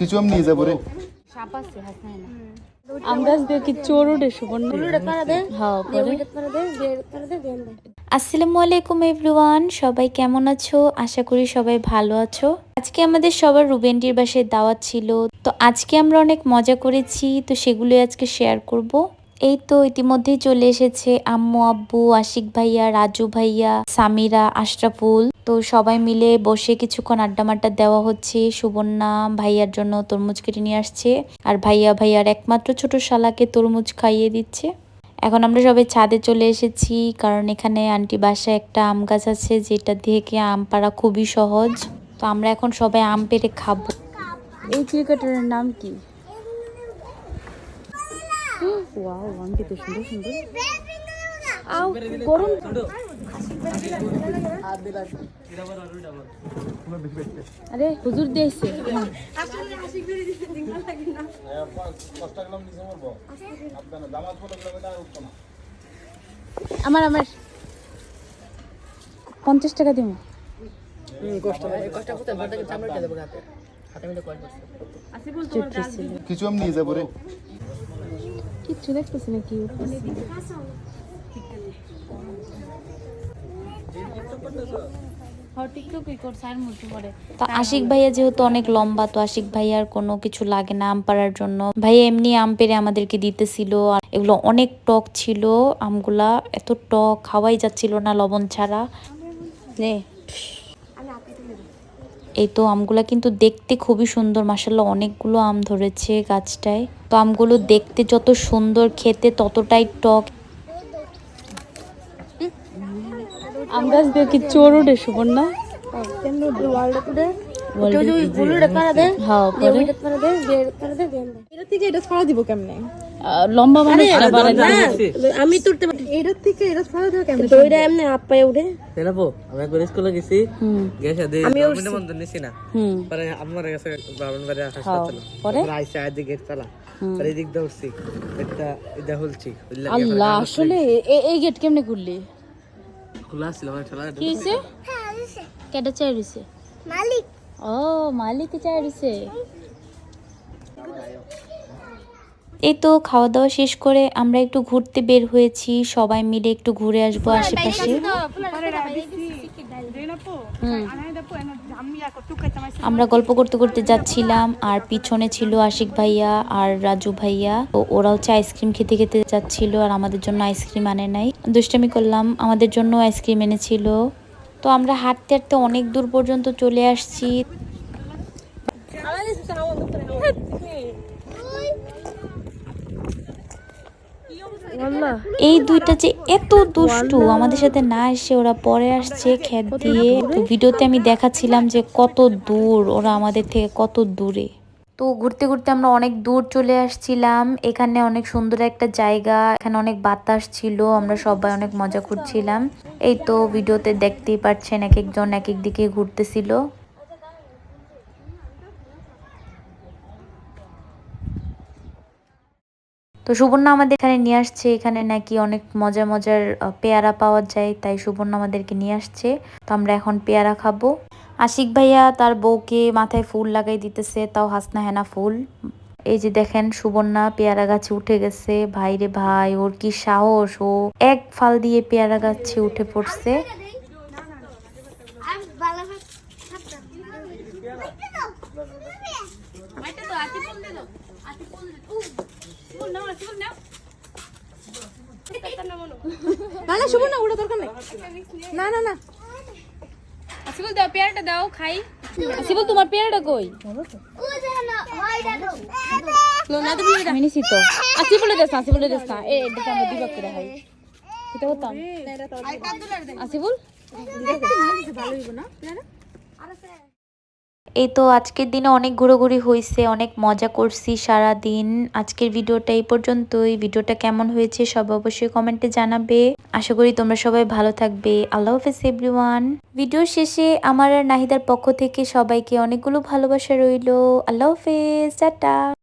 কিছু আমি নিয়ে যাব রে। সাপ আছে হাসনাই না। আন্দাজ দিয়ে কি চোর উঠে সুবর্ণ? হ্যাঁ আসসালামু আলাইকুম এভরিওয়ান। সবাই কেমন আছো? আশা করি সবাই ভালো আছো। আজকে আমাদের সবার রুবেনটির বাসায় দাওয়াত ছিল। তো আজকে আমরা অনেক মজা করেছি তো সেগুলোই আজকে শেয়ার করব। এই তো ইতিমধ্যেই চলে এসেছে আম্মু, আব্বু, আশিক ভাইয়া, রাজু ভাইয়া, সামিরা, আশরাফুল। তো সবাই মিলে বসে কিছুক্ষণ আড্ডা মাড্ডা দেওয়া হচ্ছে। সুবর্ণা ভাইয়ার জন্য তরমুজ কেটে নিয়ে আসছে। আর ভাইয়া ভাইয়ার একমাত্র ছোট শালাকে তরমুজ খাইয়ে দিচ্ছে। এখন আমরা সবাই ছাদে চলে এসেছি, কারণ এখানে আন্টি বাসায় একটা আম গাছ আছে, যেটা থেকে আম পাড়া খুবই সহজ। তো আমরা এখন সবাই আম পেড়ে খাব। এই ক্রিকেটারের নাম কি? ওয়াও আন্টি তো সুন্দর সুন্দর আও গরম আরে হুজুর দিয়েছে আমার আমার পঞ্চাশ টাকা দিব কিছু আমি নিয়ে যাব রে কিচ্ছু দেখতেছি না কি তো আশিক ভাইয়া যেহেতু অনেক লম্বা তো আশিক ভাইয়ার কোনো কিছু লাগে না আম পাড়ার জন্য। ভাইয়া এমনি আম পেরে আমাদেরকে দিতেছিল আর এগুলো অনেক টক ছিল আমগুলা এত টক খাওয়াই যাচ্ছিল না লবণ ছাড়া। নে। এই তো আমগুলা কিন্তু দেখতে খুবই সুন্দর মাসাল্লাহ অনেকগুলো আম ধরেছে গাছটায়। তো আমগুলো দেখতে যত সুন্দর খেতে ততটাই টক। আম গাছ দিয়ে কি চোর উঠে সুবর্ণা হ্যাঁ পরে। এটা থেকে এটা ছড়া দিব কেমনে? লম্বা মানুষ আমি তুলতে পারি থেকে এটা ছড়া দিব কেমনে তো এটা এমনি আপায় উঠে। তেলাপো আমি একবার স্কুলে গেছি গেছে নিছি না। পরে আমার কাছে বাড়ি হ্যাঁ, পরে? আইসা আদি গেট চালা পরে এদিক দিয়ে উঠছি। এটা খুললে আল্লাহ আসলে এ- এই গেট কেমনে খুললি? খোলা ছিল আমার ঠেলা কি কেটে চাই রয়েছে মালিক। ও মালিক এই তো খাওয়া দাওয়া শেষ করে আমরা একটু ঘুরতে বের হয়েছি সবাই মিলে একটু ঘুরে আসব আশেপাশে। আমরা গল্প করতে করতে যাচ্ছিলাম আর পিছনে ছিল আশিক ভাইয়া আর রাজু ভাইয়া। তো ওরা হচ্ছে আইসক্রিম খেতে খেতে যাচ্ছিল আর আমাদের জন্য আইসক্রিম আনে নাই। দুষ্টামি করলাম আমাদের জন্য আইসক্রিম এনেছিল। তো আমরা হাঁটতে হাঁটতে অনেক দূর পর্যন্ত চলে আসছি। এই দুইটা যে এত দুষ্টু আমাদের সাথে না এসে ওরা পরে আসছে খেত দিয়ে। তো ভিডিওতে আমি দেখাচ্ছিলাম যে কত দূর ওরা আমাদের থেকে কত দূরে। তো ঘুরতে ঘুরতে আমরা অনেক দূর চলে আসছিলাম। এখানে অনেক সুন্দর একটা জায়গা এখানে অনেক বাতাস ছিল আমরা সবাই অনেক মজা করছিলাম। এই তো ভিডিওতে দেখতেই পাচ্ছেন এক একজন এক এক দিকে ঘুরতেছিল। তো সুবর্ণা আমাদের এখানে নিয়ে আসছে এখানে নাকি অনেক মজার মজার পেয়ারা পাওয়া যায় তাই সুবর্ণা আমাদেরকে নিয়ে আসছে তো আমরা এখন পেয়ারা খাব আশিক ভাইয়া তার বউকে মাথায় ফুল লাগাই দিতেছে তাও হাসনা হেনা ফুল এই যে দেখেন সুবর্ণা পেয়ারা গাছে উঠে গেছে ভাই রে ভাই ওর কি সাহস ও এক ফাল দিয়ে পেয়ারা গাছে উঠে পড়ছে না না শুভ না ওটা দরকার নেই। না না না। আসিবুল দাও পেয়ারাটা দাও খাই। আসিবুল তোমার পেয়ারাটা কই? আমি নিছি তো। আসিবুলে দেস আসিবুলে দেস না। এটা আমরা করে এটা আসিবুল? এই তো আজকের দিনে অনেক ঘুরোঘুরি হয়েছে অনেক মজা করছি সারা দিন আজকের ভিডিওটা এই পর্যন্তই। ভিডিওটা কেমন হয়েছে সব অবশ্যই কমেন্টে জানাবে। আশা করি তোমরা সবাই ভালো থাকবে। আল্লাহ হাফেজ এভরিওয়ান ভিডিও শেষে আমার আর নাহিদার পক্ষ থেকে সবাইকে অনেকগুলো ভালোবাসা রইল। আল্লাহ হাফেজ, টাটা।